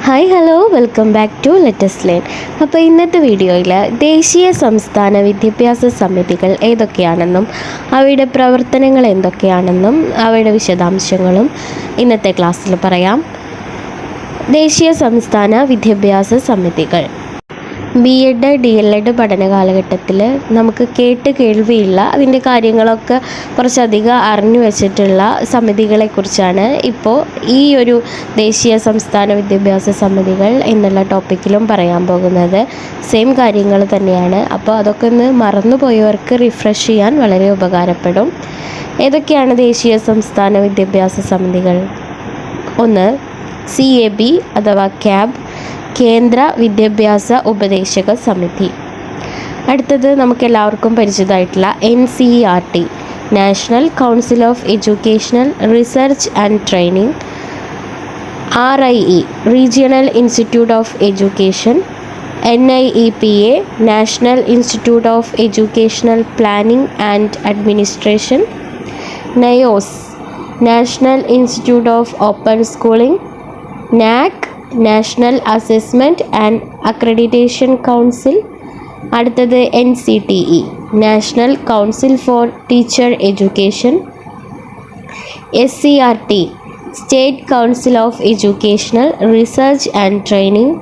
Hi hello welcome back to latest line അപ്പോൾ ഇന്നത്തെ വീഡിയോയിൽ ദേശീയ സംസ്ഥാന വിദ്യാഭ്യാസ സമിതികൾ ഏതൊക്കെയാണെന്നും അവയുടെ പ്രവർത്തനങ്ങൾ എന്തൊക്കെയാണെന്നും അവയുടെ വിശദാംശങ്ങളും ഇന്നത്തെ ക്ലാസ്സിൽ പറയാം. ദേശീയ സംസ്ഥാന വിദ്യാഭ്യാസ സമിതികൾ. B Ed D L Ed പഠന കാലഘട്ടത്തിൽ നമുക്ക് കേട്ട് കേൾവിയുള്ള അതിന്റെ കാര്യങ്ങളൊക്കെ കുറച്ചധികം അറിഞ്ഞു വെച്ചിട്ടുള്ള സമിതികളെക്കുറിച്ചാണ് ഇപ്പോൾ ഈ ഒരു ദേശീയ സംസ്ഥാന വിദ്യാഭ്യാസ സമിതികൾ എന്നുള്ള ടോപ്പിക്കിലും പറയാൻ പോകുന്നത് സെയിം കാര്യങ്ങൾ തന്നെയാണ് അപ്പോൾ അതൊക്കെ ഒന്ന് മറന്നുപോയവർക്ക് റിഫ്രഷ് ചെയ്യാൻ വളരെ ഉപകാരപ്പെടും ഏതൊക്കെയാണ് ദേശീയ സംസ്ഥാന വിദ്യാഭ്യാസ സമിതികൾ ഒന്ന് സി എ ബി അഥവാ ക്യാബ് കേന്ദ്ര വിദ്യാഭ്യാസ ഉപദേശക സമിതി. അടുത്തത് നമുക്ക് എല്ലാവർക്കും പരിചിതമായിട്ടുള്ള N C R T National Council of Educational Research and Training R I E Regional Institute of Education N I E P A National Institute of Educational Planning and Administration NIOS National Institute of Open Schooling NAAC National Assessment and Accreditation Council അടുത്തത് N C T E National Council for Teacher Education S C R T State Council of Educational Research and Training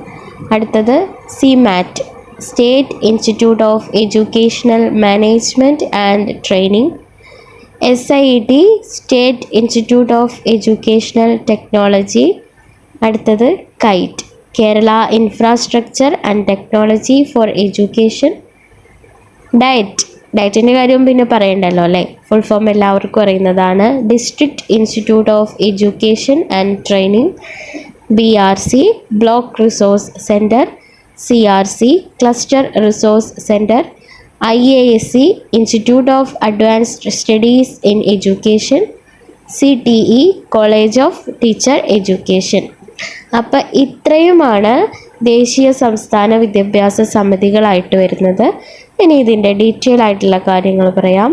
അടുത്തത് SIEMAT State Institute of Educational Management and Training S I E T State Institute of Educational Technology അടുത്തത് KITE Kerala Infrastructure and Technology for Education DIET ഡയറ്റിന്റെ കാര്യം പിന്നെ പറയണ്ടല്ലോ അല്ലേ? Full form എല്ലാവർക്കും അറിയുന്നതാണ്. District Institute of Education and Training B R C Block Resource Centre C R C Cluster Resource Centre I A S E Institute of Advanced Studies in Education C T E College of Teacher Education അപ്പം ഇത്രയുമാണ് ദേശീയ സംസ്ഥാന വിദ്യാഭ്യാസ സമിതികളായിട്ട് വരുന്നത്. ഇനി ഇതിന്റെ detail ആയിട്ടുള്ള കാര്യങ്ങൾ പറയാം.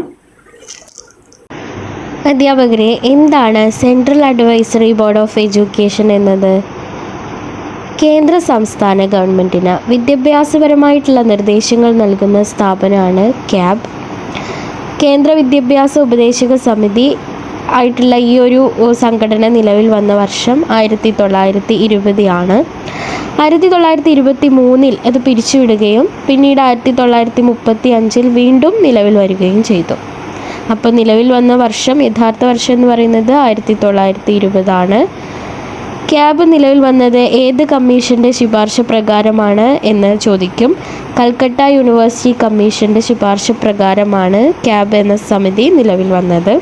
അധ്യാപകരെ എന്താണ് Central Advisory Board of Education എന്നത്? കേന്ദ്ര സംസ്ഥാന ഗവൺമെന്റിന് വിദ്യാഭ്യാസപരമായിട്ടുള്ള നിർദ്ദേശങ്ങൾ നൽകുന്ന സ്ഥാപനമാണ് ക്യാബ്. കേന്ദ്ര വിദ്യാഭ്യാസ ഉപദേശക സമിതി ആയിട്ടുള്ള ഈ ഒരു സംഘടന നിലവിൽ വന്ന വർഷം ആയിരത്തി തൊള്ളായിരത്തി ഇരുപത് ആണ് ആയിരത്തി തൊള്ളായിരത്തി ഇരുപത്തി മൂന്നിൽ അത് പിരിച്ചുവിടുകയും പിന്നീട് ആയിരത്തി തൊള്ളായിരത്തി മുപ്പത്തി അഞ്ചിൽ വീണ്ടും നിലവിൽ വരികയും ചെയ്തു. അപ്പോൾ നിലവിൽ വന്ന വർഷം യഥാർത്ഥ വർഷം എന്ന് പറയുന്നത് ആയിരത്തി തൊള്ളായിരത്തി ഇരുപതാണ് ക്യാബ് നിലവിൽ വന്നത് ഏത് കമ്മീഷന്റെ ശുപാർശ പ്രകാരമാണ് എന്ന് ചോദിക്കും. കൽക്കട്ട യൂണിവേഴ്സിറ്റി കമ്മീഷന്റെ ശുപാർശ പ്രകാരമാണ് ക്യാബ് എന്ന സമിതി നിലവിൽ വന്നത്.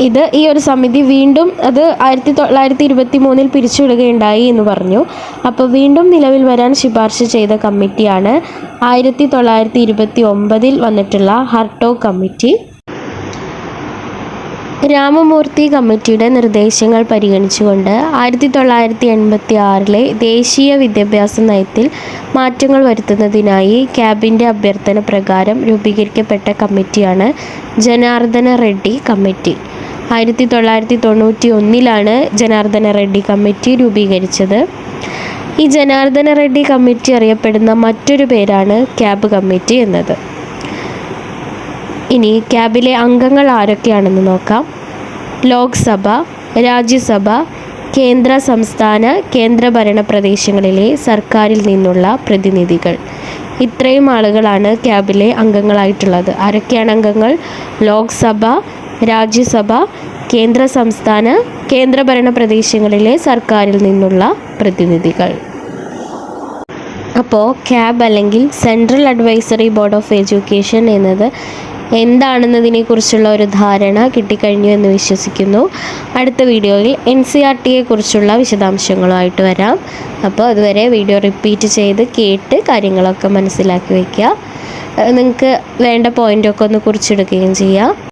ഇത് ഈ ഒരു സമിതി വീണ്ടും അത് ആയിരത്തി തൊള്ളായിരത്തി ഇരുപത്തി മൂന്നിൽ പിരിച്ചുവിടുകയുണ്ടായി എന്ന് പറഞ്ഞു. അപ്പോൾ വീണ്ടും നിലവിൽ വരാൻ ശുപാർശ ചെയ്ത കമ്മിറ്റിയാണ് ആയിരത്തി തൊള്ളായിരത്തി ഇരുപത്തി ഒമ്പതിൽ വന്നിട്ടുള്ള ഹർട്ടോ കമ്മിറ്റി. രാമമൂർത്തി കമ്മിറ്റിയുടെ നിർദ്ദേശങ്ങൾ പരിഗണിച്ചുകൊണ്ട് ആയിരത്തി തൊള്ളായിരത്തി എൺപത്തി ആറിലെ ദേശീയ വിദ്യാഭ്യാസ നയത്തിൽ മാറ്റങ്ങൾ വരുത്തുന്നതിനായി ക്യാബിന്റെ അഭ്യർത്ഥന പ്രകാരം രൂപീകരിക്കപ്പെട്ട കമ്മിറ്റിയാണ് ജനാർദ്ദന റെഡ്ഡി കമ്മിറ്റി. ആയിരത്തി തൊള്ളായിരത്തി തൊണ്ണൂറ്റി ഒന്നിലാണ് ജനാർദ്ദന റെഡ്ഡി കമ്മിറ്റി രൂപീകരിച്ചത്. ഈ ജനാർദ്ദന റെഡ്ഡി കമ്മിറ്റി അറിയപ്പെടുന്ന മറ്റൊരു പേരാണ് ക്യാബ് കമ്മിറ്റി എന്നത്. ഇനി ക്യാബിലെ അംഗങ്ങൾ ആരൊക്കെയാണെന്ന് നോക്കാം. ലോക്സഭ രാജ്യസഭ കേന്ദ്ര സംസ്ഥാന കേന്ദ്രഭരണ പ്രദേശങ്ങളിലെ സർക്കാരിൽ നിന്നുള്ള പ്രതിനിധികൾ. ഇത്രയും ആളുകളാണ് ക്യാബിലെ അംഗങ്ങളായിട്ടുള്ളത്. ആരൊക്കെയാണ് അംഗങ്ങൾ? ലോക്സഭ രാജ്യസഭ കേന്ദ്ര സംസ്ഥാന കേന്ദ്രഭരണ പ്രദേശങ്ങളിലെ സർക്കാരിൽ നിന്നുള്ള പ്രതിനിധികൾ. അപ്പോൾ ക്യാബ് അല്ലെങ്കിൽ Central Advisory Board of Education എന്നത് എന്താണെന്നതിനെക്കുറിച്ചുള്ള ഒരു ധാരണ കിട്ടിക്കഴിഞ്ഞു എന്ന് വിശ്വസിക്കുന്നു. അടുത്ത വീഡിയോയിൽ എൻ സി ആർ ടിയെ കുറിച്ചുള്ള വിശദാംശങ്ങളുമായിട്ട് വരാം. അപ്പോൾ അതുവരെ വീഡിയോ റിപ്പീറ്റ് ചെയ്ത് കേട്ട് കാര്യങ്ങളൊക്കെ മനസ്സിലാക്കി വയ്ക്കുക നിങ്ങൾക്ക് വേണ്ട പോയിന്റൊക്കെ ഒന്ന് കുറിച്ചെടുക്കുകയും ചെയ്യാം.